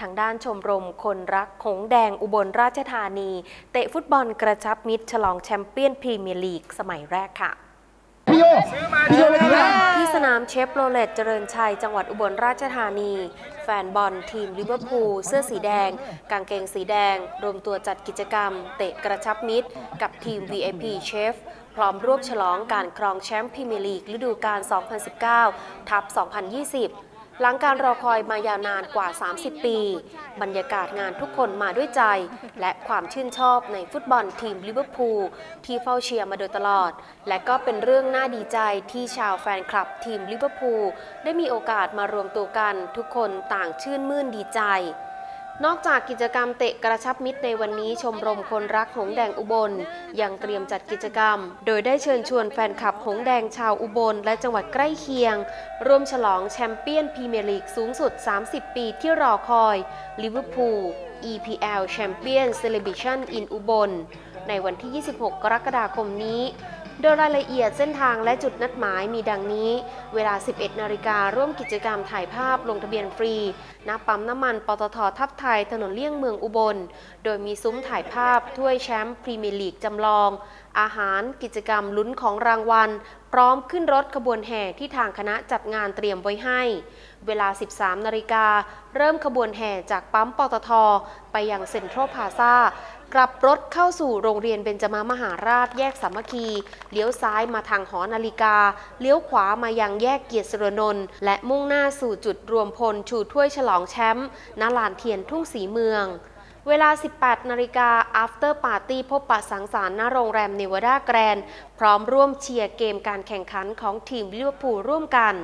ทางด้านชมรมคนรักหงส์แดงอุบลราชธานี เตะฟุตบอลกระชับมิตรฉลองแชมเปี้ยนพรีเมียร์ลีกสมัยแรกค่ะพี่โยพี่โยเลยครับที่สนามเชฟโรเลตเจริญชัย จังหวัดอุบลราชธานี แฟนบอลทีมลิเวอร์พูลเสื้อสีแดง กางเกงสีแดง รวมตัวจัดกิจกรรม เตะกระชับมิตร กับทีม VIP เชฟพร้อมร่วมฉลองการครองแชมป์พรีเมียร์ลีกฤดูกาล 2019 ทับ 2020 หลังการรอคอยมายาวนานกว่า 30 ปี บรรยากาศงานทุกคนมาด้วยใจ และความชื่นชอบในฟุตบอลทีมลิเวอร์พูลที่เฝ้าเชียร์มาโดยตลอด และก็เป็นเรื่องน่าดีใจที่ชาวแฟนคลับทีมลิเวอร์พูลได้มีโอกาสมารวมตัวกันทุกคนต่างชื่นมื่นดีใจ นอกจากกิจกรรมเตะกระชับมิตรในวันนี้ชมรมคนรักหงแดงอุบล ยังเตรียมจัดกิจกรรม โดยได้เชิญชวนแฟนคลับหงแดงชาวอุบล และจังหวัดใกล้เคียง ร่วมฉลองแชมเปี้ยนพรีเมียร์ลีกสูงสุด 30 ปีที่รอคอยลิเวอร์พูล EPL Champion Celebration in อุบลในวันที่ 26 กรกฎาคมนี้ โดยรายละเอียดเส้นทางและจุดนัดหมายมีดังนี้ เวลา 11 นาฬิการ่วมกิจกรรมถ่ายภาพลงทะเบียนฟรีณปั๊มน้ำมันปตททับไทยถนนเลี่ยงเมืองอุบล โดยมีซุ้มถ่ายภาพถ้วยแชมป์พรีเมียร์ลีกจำลอง อาหารกิจกรรมลุ้นของรางวัล พร้อมขึ้นรถขบวนแห่ที่ทางคณะจัดงานเตรียมไว้ให้ เวลา 13 นาฬิกาเริ่มขบวนแห่จากปั๊มปตท ไปยังเซ็นทรัลพาซา กลับรถเข้าสู่โรงเรียนเบญจมามหาราชแยกสามัคคี เลี้ยวซ้ายมาทางหอนาฬิกา เลี้ยวขวามายังแยกเกียรติสรนนท์และมุ่งหน้าสู่จุดรวมพลชูถ้วยฉลองแชมป์ณลานเทียนทุ่งสีเมืองเวลา 18 นาฬิกา after party พบปะสังสรรค์ณโรงแรมเนวาดาแกรน พร้อมร่วมเชียร์เกมการแข่งขันของทีมลิเวอร์พูลร่วมกัน